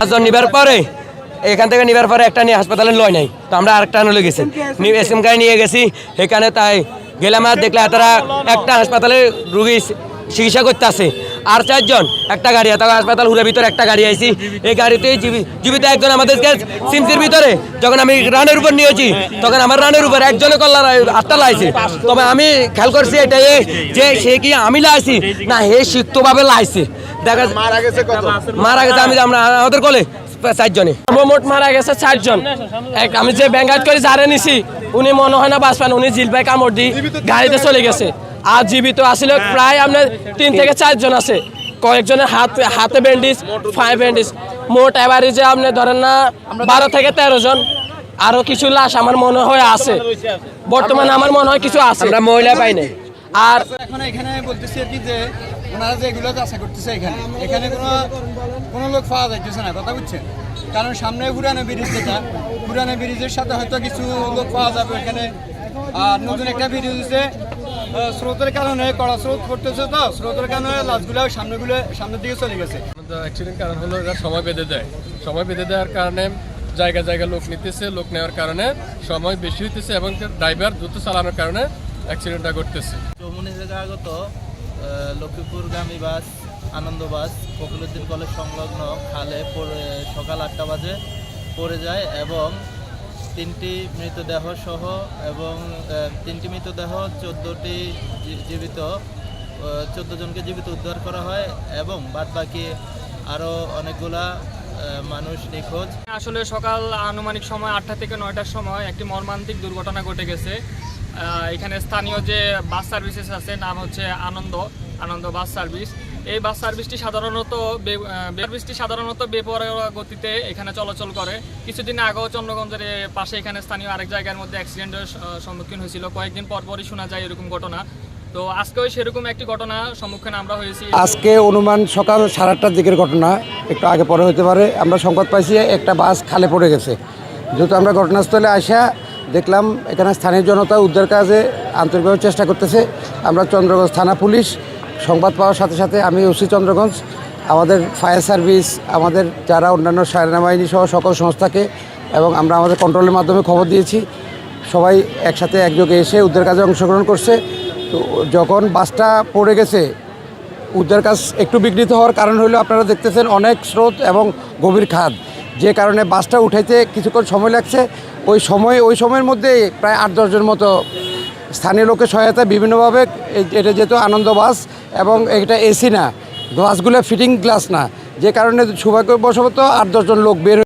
পাঁচজন নিবার পরে, এখান থেকে নিবার পরে একটা নিয়ে হাসপাতালে লয় নাই। তো আমরা আরেকটা আনলে গেছি। এস এম গাড়ি নিয়ে গেছি। এখানে তাই গেলাম আর দেখলে তারা একটা হাসপাতালে রুগী চিকিৎসা করতে আসে আর চারজন, একটা গাড়ি তাও হাসপাতাল হুরের ভিতরে একটা গাড়ি আইছি। এই গাড়িতে জীবি- জীবিত একজন আমাদেরকে সিমসির ভিতরে। যখন আমি রানের উপর নিয়েছি তখন আমার রানের উপর একজনে কল্লা আটটা লাইছে। তবে আমি খেয়াল করছি এটাই যে সে কি আমি লাইছি, না হে সিক্তভাবে লাইছে। দেখা মারা গেছে কত? মারা গেছে আমি আমরা আমাদের কলে চারজনে মোট মারা গেছে চারজন। এক আমি যে ব্যাঙ্গাত করে যারে নিছি উনি মনে হয় না বাঁচবেন উনি জিলবাই কামড় দি গাড়িতে চলে গেছে। আর জীবিত আসলে প্রায় আপনার তিন থেকে চারজন আছে। কয়েকজনের হাত হাতে ব্যান্ডেজ ফাইভ ব্যান্ডেজ মোট এভারেজে আপনি ধরেন না বারো থেকে তেরো জন। আরও কিছু লাশ আমার মনে হয় আছে। বর্তমানে আমার মনে হয় কিছু আছে। আমরা মহিলা পাই নাই আর এখন এখানে বলতেছি আর কি যে ওনারা যে এগুলো চাষা করতেছে এখানে এখানে কোনো কোনো লোক পাওয়া যাইতেছে না কথা বুঝছেন? কারণ সামনে পুরানো ব্রিজ যেটা পুরানো ব্রিজের সাথে হয়তো কিছু লোক পাওয়া যাবে এখানে আর নতুন একটা ব্রিজ হচ্ছে স্রোতের কারণে কড়া স্রোত করতেছে তো স্রোতের কারণে লাশগুলো সামনেগুলো সামনের দিকে চলে গেছে। অ্যাক্সিডেন্ট কারণ হলো এরা সময় বেঁধে দেয়। সময় বেঁধে দেওয়ার কারণে জায়গা জায়গা লোক নিতেছে লোক নেওয়ার কারণে সময় বেশি হইতেছে এবং ড্রাইভার দ্রুত চালানোর কারণে অ্যাক্সিডেন্টটা ঘটতেছে। লক্ষ্মীপুরগামী বাস, আনন্দ বাস, ফখরুদ্দিন কলেজ সংলগ্ন খালে পড়ে, সকাল আটটা বাজে পড়ে যায় এবং তিনটি মৃতদেহ সহ এবং তিনটি মৃতদেহ চোদ্দোটি জীবিত চোদ্দ জনকে জীবিত উদ্ধার করা হয় এবং বাদ বাকি আরও অনেকগুলা মানুষ নিখোঁজ। আসলে সকাল আনুমানিক সময় আটটা থেকে নয়টার সময় একটি মর্মান্তিক দুর্ঘটনা ঘটে গেছে। এখানে স্থানীয় যে বাস সার্ভিসেস আছে, নাম হচ্ছে আনন্দ আনন্দ বাস সার্ভিস। এই বাস সার্ভিসটি সাধারণত সার্ভিসটি সাধারণত বেপরোয়া গতিতে এখানে চলাচল করে। কিছুদিন আগেও চন্দ্রগঞ্জের পাশে এখানে স্থানীয় আরেক জায়গার মধ্যে অ্যাক্সিডেন্টের সম্মুখীন হয়েছিল। কয়েকদিন পর পরই শোনা যায় এরকম ঘটনা। তো আজকেও সেরকম একটি ঘটনা সম্মুখীন আমরা হয়েছি। আজকে অনুমান সকাল সাড়ে আটটার দিকের ঘটনা, একটু আগে পরে হতে পারে। আমরা সংবাদ পাইছি, একটা বাস খালে পড়ে গেছে। যেহেতু আমরা ঘটনাস্থলে আসা দেখলাম এখানে স্থানীয় জনতা উদ্ধার কাজে আন্তরিকভাবে চেষ্টা করতেছে। আমরা চন্দ্রগঞ্জ থানা পুলিশ, সংবাদ পাওয়ার সাথে সাথে আমি ওসি চন্দ্রগঞ্জ, আমাদের ফায়ার সার্ভিস, আমাদের যারা অন্যান্য সেনাবাহিনী সহ সকল সংস্থাকে এবং আমরা আমাদের কন্ট্রোলের মাধ্যমে খবর দিয়েছি। সবাই একসাথে একযোগে এসে উদ্ধার কাজে অংশগ্রহণ করছে। তো যখন বাসটা পড়ে গেছে, উদ্ধার কাজ একটু বিঘ্নিত হওয়ার কারণ হলো আপনারা দেখতেছেন অনেক স্রোত এবং গভীর খাদ। যে কারণে বাসটা উঠাইতে কিছুক্ষণ সময় লাগছে। ওই সময়, ওই সময়ের মধ্যে প্রায় আট দশজন মতো স্থানীয় লোকের সহায়তায় বিভিন্নভাবে এটা যেহেতু আনন্দ বাস এবং এটা এসি না গ্লাসগুলো ফিটিং গ্লাস না। যে কারণে সৌভাগ্যবশত আট দশজন লোক বের